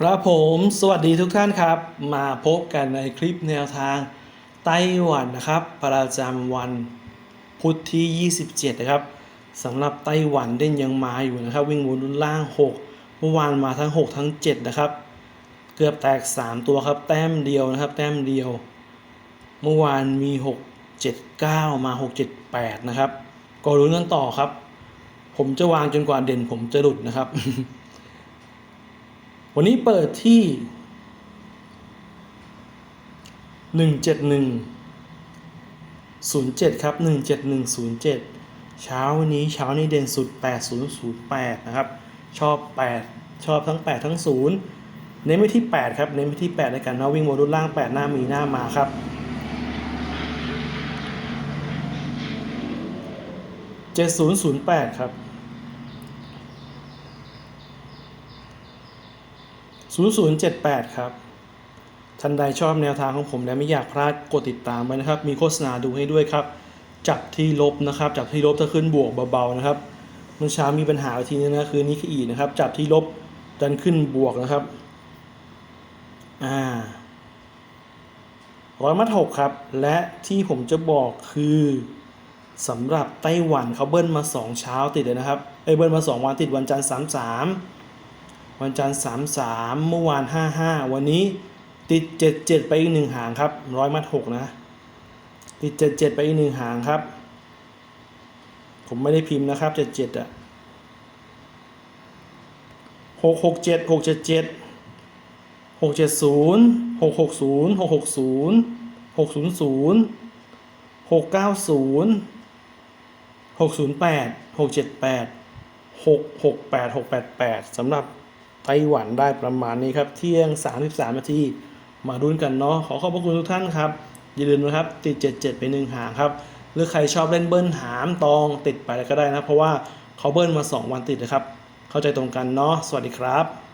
ครับผมสวัสดีทุกท่านครับ มาพบกันในคลิปแนวทางไต้หวันนะครับ ประจำวันพุธที่ 27 นะครับสำหรับไต้หวันเด่นยังมาอยู่นะครับ วิ่งบนล่าง 6 เมื่อวานมาทั้ง 6 ทั้ง 7 นะครับ เกือบแตก 3 ตัวครับแต้มเดียวนะครับ แต้มเดียว เมื่อวานมี 6 7 9 มา 6 7 8 นะครับ ก็รุ้นกันต่อครับ ผมจะวางจนกว่าเด่นผมจะหลุดนะครับ วันนี้เปิดที่หนึ่งเจ็ดหนึ่งศูนย์เจ็ดครับหนึ่งเจ็ดหนึ่งศูนย์เจ็ดเช้าวันนี้เช้านี้เด่นสุดแปดศูนย์ศูนย์แปดนะครับ ชอบแปดชอบทั้งแปดทั้งศูนย์เน้นไปที่แปดครับ เน้นไปที่แปดในการนาวิ่งบนรุ่นล่างแปดหน้ามีหน้ามาครับเจ็ดศูนย์ศูนย์แปดครับ 0078 ครับ ท่านใดชอบแนวทางของผมและไม่อยากพลาดกดติดตามไว้นะครับ มีโฆษณาดูให้ด้วยครับ จับที่ลบนะครับ จับที่ลบถ้าขึ้นบวกเบาๆนะครับเมื่อเช้ามีปัญหาทีนี้นะคือนิกอีนะครับ จับที่ลบดันขึ้นบวกนะครับ อ่าร้อยมัดหกครับ และที่ผมจะบอกคือสำหรับไต้หวันเขาเบิ้ลมา 2 เช้าติดเลยนะครับเอ้เบิ้ลมา 2 วันติดวันจันทร์33 วันจันทร์สามสามเมื่อวานห้าห้าวันนี้ติดเจ็ดเจ็ดไปอีกหนึ่งหางครับร้อยมัดหกนะ ติดเจ็ดเจ็ดไปอีกหนึ่งหางครับ ผมไม่ได้พิมพ์นะครับเจ็ดเจ็ดอะหกหกเจ็ดหกเจ็ดเจ็ดหกเจ็ดศูนย์หกหกศูนย์หกหกศูนย์หกศูนย์ศูนย์หกเก้าศูนย์หกศูนย์แปดหกเจ็ดแปดหกหกแปดหกแปดแปดสำหรับ ไต้หวันได้ประมาณนี้ครับ เที่ยง 33 นาที มาดุนกันเนาะขอขอบพระคุณทุกท่านครับ อย่าลืมนะครับติด 77 ไปหนึ่งหางครับ หรือใครชอบเล่นเบิ้ลหามตองติดไปก็ได้นะ เพราะว่าเขาเบิ้ลมา 2 วันติดนะครับ เข้าใจตรงกันเนาะสวัสดีครับ